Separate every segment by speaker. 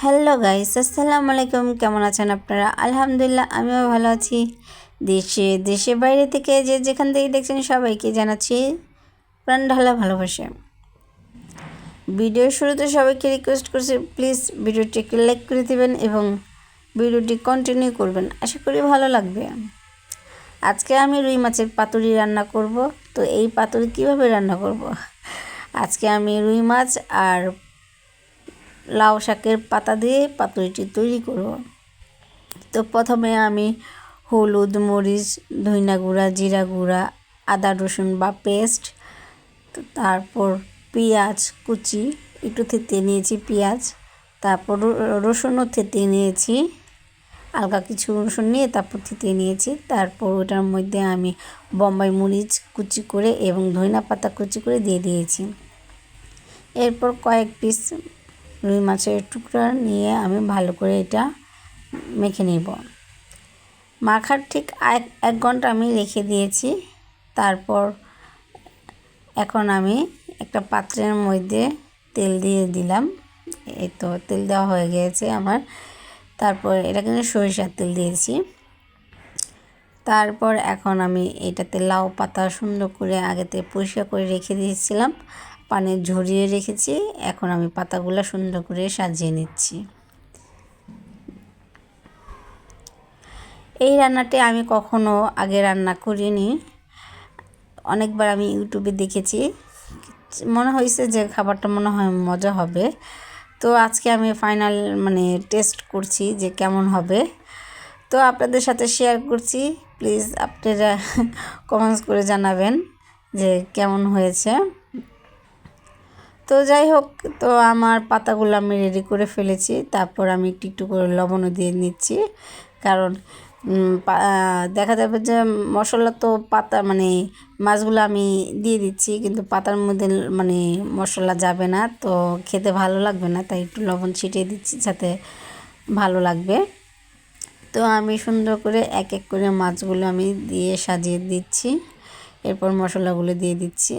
Speaker 1: Hello guys আসসালামু আলাইকুম কেমন আছেন আপনারা? আলহামদুলিল্লাহ, আমিও ভালো আছি। দেশে দেশে বাইরে থেকে যে যেখান থেকে দেখছেন সবাইকে জানাচ্ছি প্রাণ ঢালা ভালোবাসে। ভিডিওর শুরুতে সবাইকে রিকোয়েস্ট করছি প্লিজ ভিডিওটি একটু লাইক করে দেবেন এবং ভিডিওটি কন্টিনিউ করবেন। আশা করি ভালো লাগবে। আজকে আমি রুই মাছের পাতুরি রান্না করব। তো এই পাতুরি কীভাবে রান্না করব? আজকে আমি রুই মাছ আর লাউ শাকের পাতা দিয়ে পাতুরিটি তৈরি করব। তো প্রথমে আমি হলুদ, মরিচ, ধইনা গুঁড়া, জিরা গুঁড়া, আদা, রসুন বা পেস্ট, তো তারপর পেঁয়াজ কুচি, একটু থেতে নিয়েছি পেঁয়াজ, তারপর রসুনও থেতে নিয়েছি, আলগা কিছু রসুন নিয়ে তারপর থেতে নিয়েছি, তারপর ওটার মধ্যে আমি বম্বাই মরিচ কুচি করে এবং ধইনা পাতা কুচি করে দিয়ে দিয়েছি। এরপর কয়েক পিস রুই মাছের টুকরা নিয়ে আমি ভালো করে এটা মেখে নেব। মাখার ঠিক এক এক ঘণ্টা আমি রেখে দিয়েছি। তারপর এখন আমি একটা পাত্রের মধ্যে তেল দিয়ে দিলাম। এই তো তেল দেওয়া হয়ে গিয়েছে আমার। তারপর এটা কিন্তু সরিষার তেল দিয়েছি। তারপর এখন আমি এটাতে লাউ পাতা সুন্দর করে আগেতে পরিষ্কার করে রেখে দিয়েছিলাম। পানি ঝরিয়ে রেখেছি। এখন আমি পাতাগুলো সুন্দর করে সাজিয়ে নিচ্ছি। এই রান্নাটি আমি কখনো আগে রান্না করিনি। অনেকবার আমি ইউটিউবে দেখেছি। মনে হয়েছে যে খাবারটা মনে হয় মজা হবে। তো আজকে আমি ফাইনাল মানে টেস্ট করছি যে কেমন হবে। তো আপনাদের সাথে শেয়ার করছি। প্লিজ আপনারা কমেন্টস করে জানাবেন যে কেমন হয়েছে। তো যাই হোক, তো আমার পাতাগুলো আমি রেডি করে ফেলেছি। তারপর আমি একটু একটু করে লবণও দিয়ে নিচ্ছি। কারণ দেখা যাবে যে মশলা তো পাতা মানে মাছগুলো আমি দিয়ে দিচ্ছি, কিন্তু পাতার মধ্যে মানে মশলা যাবে না, তো খেতে ভালো লাগবে না, তাই একটু লবণ ছিটিয়ে দিচ্ছি যাতে ভালো লাগবে। তো আমি সুন্দর করে এক এক করে মাছগুলো আমি দিয়ে সাজিয়ে দিচ্ছি। এরপর মশলাগুলো দিয়ে দিচ্ছি।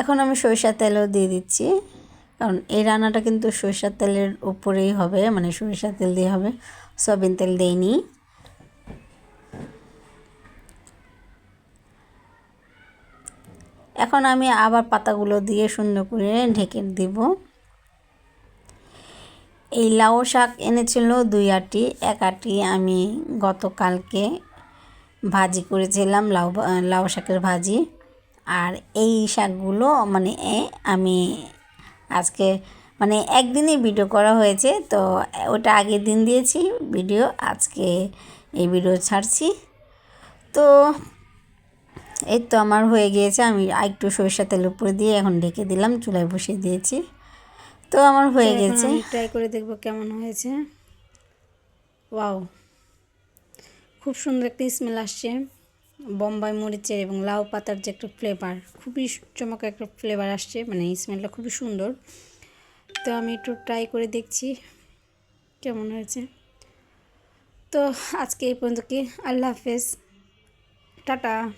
Speaker 1: এখন আমি সরিষার তেলও দিয়ে দিচ্ছি। কারণ এই রান্নাটা কিন্তু সরিষার তেলের উপরেই হবে মানে সরিষার তেল দিয়ে হবে। সয়াবিন তেল দেইনি। এখন আমি আবার পাতাগুলো দিয়ে সুন্দর করে ঢেকে দিব। এই লাউ শাক এনেছিল দুই আটি, এক আটি আমি গতকালকে ভাজি করেছিলাম, লাউ লাউ শাকের ভাজি। আর এই শাকগুলো মানে আমি আজকে মানে একদিনই ভিডিও করা হয়েছে তো ওটা আগের দিন দিয়েছি ভিডিও আজকে এই ভিডিও ছাড়ছি। তো এই তো আমার হয়ে গিয়েছে আমি একটু সরিষা তেল উপরে দিয়ে এখন ঢেকে দিলাম চুলায় বসিয়ে দিয়েছি। তো আমার হয়ে গেছে। ট্রাই করে দেখব কেমন হয়েছে। ওয়াও খুব সুন্দর একটা স্মেল আসছে। বম্বাই মরিচের এবং লাউ পাতার যে একটা ফ্লেভার খুবই চমক একটা ফ্লেভার আসছে মানে স্মেলটা খুবই সুন্দর। তো আমি একটু ট্রাই করে দেখছি কেমন হয়েছে। তো আজকে এই পর্যন্ত কি? আল্লাহ হাফেজ। টাটা।